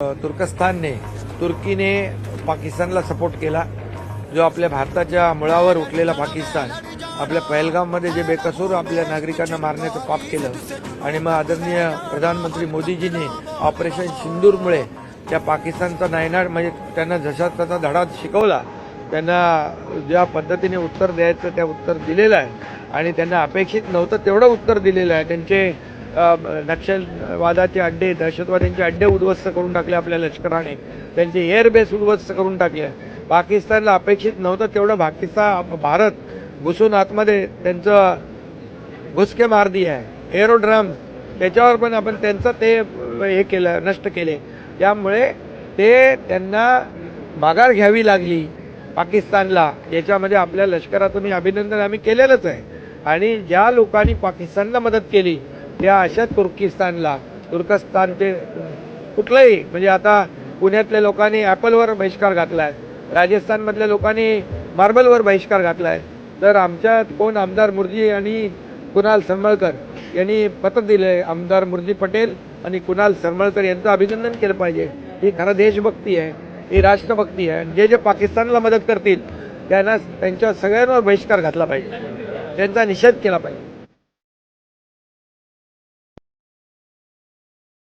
तुर्कस्तानने तुर्कीने पाकिस्तानला सपोर्ट केला जो आपल्या भारताच्या मुळावर उठलेला पाकिस्तान. आपल्या पहलगाममध्ये जे बेकसूर आपल्या नागरिकांना मारण्याचं पाप केलं आणि मग आदरणीय प्रधानमंत्री मोदीजींनी ऑपरेशन सिंदूरमुळे त्या पाकिस्तानचा नायनाट म्हणजे त्यांना जशा त्याचा धडा शिकवला त्यांना ज्या पद्धतीने उत्तर द्यायचं त्या उत्तर दिलेलं आहे. आणि त्यांना अपेक्षित नव्हतं तेवढं उत्तर दिलेलं आहे. त्यांचे नक्षलवादाचे अड्डे दहशतवाद्यांचे अड्डे उद्ध्वस्त करून टाकले आपल्या लष्कराने. त्यांचे एअरबेस उद्ध्वस्त करून टाकले. पाकिस्तानला अपेक्षित नव्हतं तेवढं पाकिस्तान भारत घुसून आतमध्ये त्यांचं घुसके मार दिए आहे. एरोड्रम त्याच्यावर पण आपण त्यांचं ते हे केलं नष्ट केले. त्यामुळे ते त्यांना माघार घ्यावी लागली पाकिस्तानला. याच्यामध्ये आपल्या लष्करातून अभिनंदन आम्ही केलेलंच आहे. आणि ज्या लोकांनी पाकिस्तानला मदत केली या अशा तुर्किस्तानला तुर्कस्तान ते कुठलंही म्हणजे आता पुण्यातल्या लोकांनी ॲपलवर बहिष्कार घातला आहे राजस्थानमधल्या लोकांनी मार्बलवर बहिष्कार घातला आहे तर आमच्या कोण आमदार मुर्जी आणि कुणाल सरमळकर यांनी पत्र आहे आमदार मुर्जी पटेल आणि कुणाल सरमळकर यांचं अभिनंदन केलं पाहिजे. ही खरं देशभक्ती आहे ही राष्ट्रभक्ती आहे. आणि जे जे पाकिस्तानला मदत करतील त्यांना त्यांच्या सगळ्यांवर बहिष्कार घातला पाहिजे. त्यांचा निषेध केला पाहिजे.